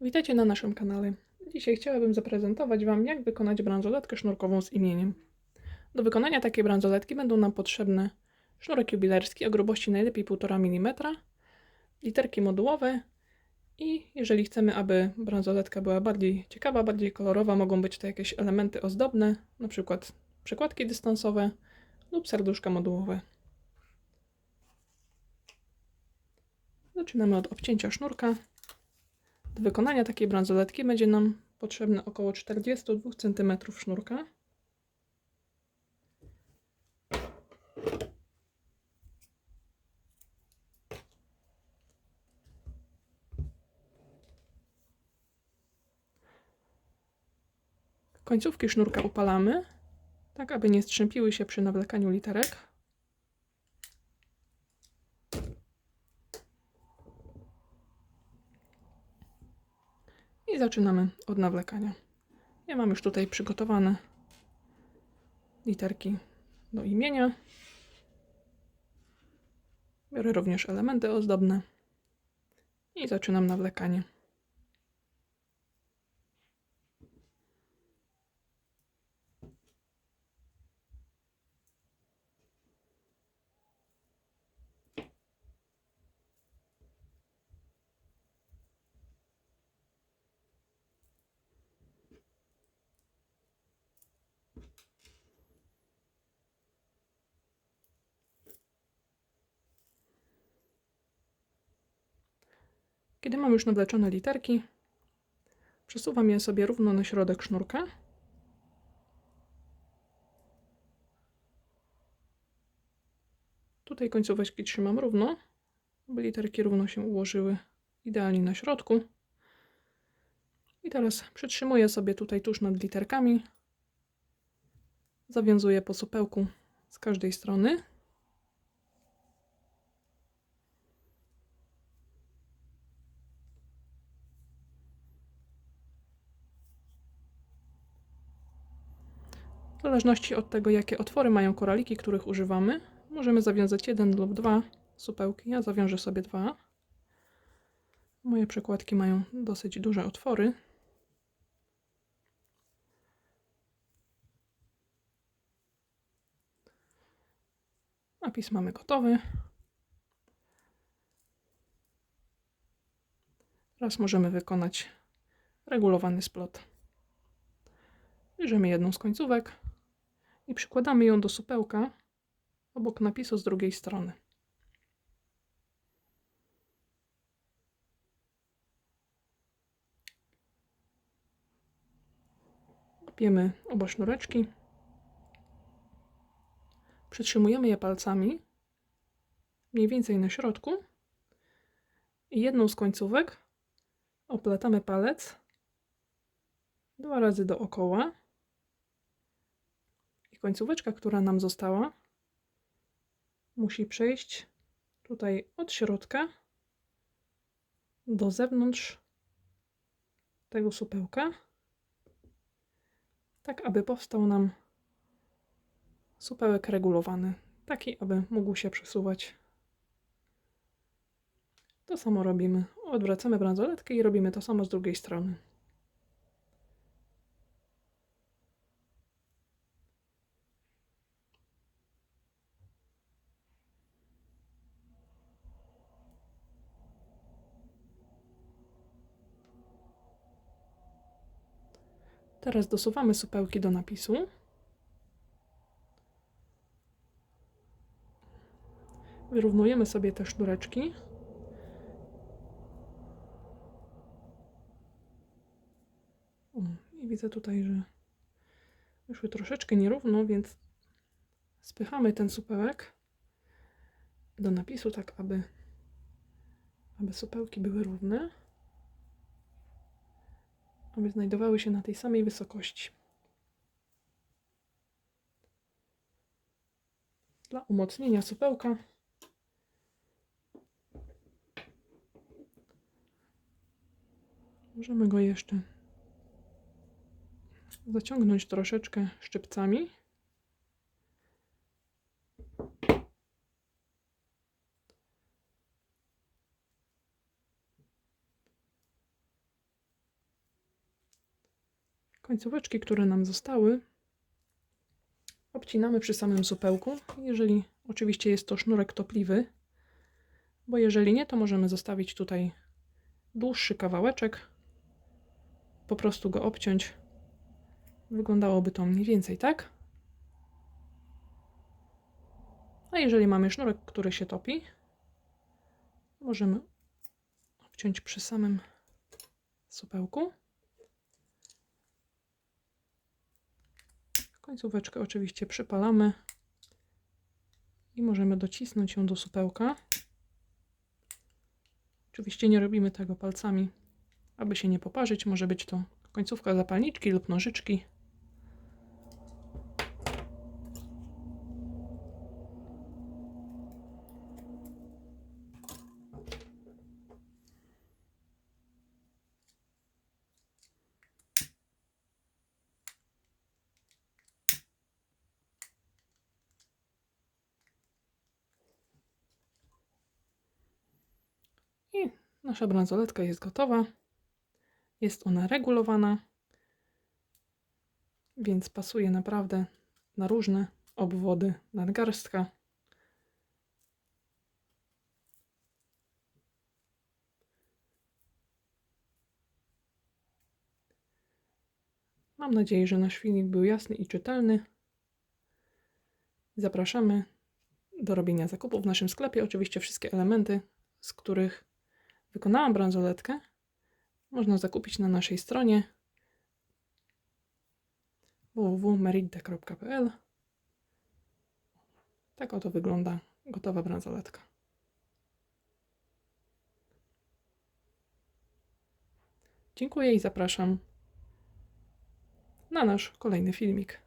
Witajcie na naszym kanale. Dzisiaj chciałabym zaprezentować Wam, jak wykonać bransoletkę sznurkową z imieniem. Do wykonania takiej bransoletki będą nam potrzebne sznurek jubilerski o grubości najlepiej 1,5 mm, literki modułowe i jeżeli chcemy, aby bransoletka była bardziej ciekawa, bardziej kolorowa, mogą być to jakieś elementy ozdobne, przykład przekładki dystansowe lub serduszka modułowe. Zaczynamy od obcięcia sznurka. Wykonania takiej bransoletki będzie nam potrzebne około 42 cm sznurka. Końcówki sznurka upalamy, tak aby nie strzępiły się przy nawlekaniu literek. I zaczynamy od nawlekania. Ja mam już tutaj przygotowane literki do imienia. Biorę również elementy ozdobne i zaczynam nawlekanie. Kiedy mam już nawleczone literki, przesuwam je sobie równo na środek sznurka. Tutaj końcóweczki trzymam równo, by literki równo się ułożyły idealnie na środku. I teraz przytrzymuję sobie tutaj tuż nad literkami. Zawiązuję po supełku z każdej strony. W zależności od tego, jakie otwory mają koraliki, których używamy, możemy zawiązać jeden lub dwa supełki. Ja zawiążę sobie dwa. Moje przekładki mają dosyć duże otwory. Napis mamy gotowy. Teraz możemy wykonać regulowany splot. Bierzemy jedną z końcówek i przykładamy ją do supełka obok napisu z drugiej strony. Łapiemy oba sznureczki. Przytrzymujemy je palcami mniej więcej na środku i jedną z końcówek oplatamy palec dwa razy dookoła końcóweczka, która nam została, musi przejść tutaj od środka do zewnątrz tego supełka, tak aby powstał nam supełek regulowany, taki aby mógł się przesuwać. To samo robimy. Odwracamy bransoletkę i robimy to samo z drugiej strony. Teraz dosuwamy supełki do napisu. Wyrównujemy sobie te sznureczki. I widzę tutaj, że wyszły troszeczkę nierówno, więc spychamy ten supełek do napisu, tak aby, aby supełki były równe aby znajdowały się na tej samej wysokości. Dla umocnienia supełka możemy go jeszcze zaciągnąć troszeczkę szczypcami. Końcóweczki, które nam zostały, obcinamy przy samym supełku, jeżeli oczywiście jest to sznurek topliwy, bo jeżeli nie, to możemy zostawić tutaj dłuższy kawałeczek, po prostu go obciąć. Wyglądałoby to mniej więcej tak. A jeżeli mamy sznurek, który się topi, możemy obciąć przy samym supełku. Końcóweczkę oczywiście przypalamy i możemy docisnąć ją do supełka. Oczywiście nie robimy tego palcami, aby się nie poparzyć. Może być to końcówka zapalniczki lub nożyczki. I nasza bransoletka jest gotowa. Jest ona regulowana, więc pasuje naprawdę na różne obwody nadgarstka. Mam nadzieję, że nasz filmik był jasny i czytelny. Zapraszamy do robienia zakupów w naszym sklepie. Oczywiście wszystkie elementy, z których wykonałam bransoletkę, można zakupić na naszej stronie www.meridde.pl Tak oto wygląda gotowa bransoletka. Dziękuję i zapraszam na nasz kolejny filmik.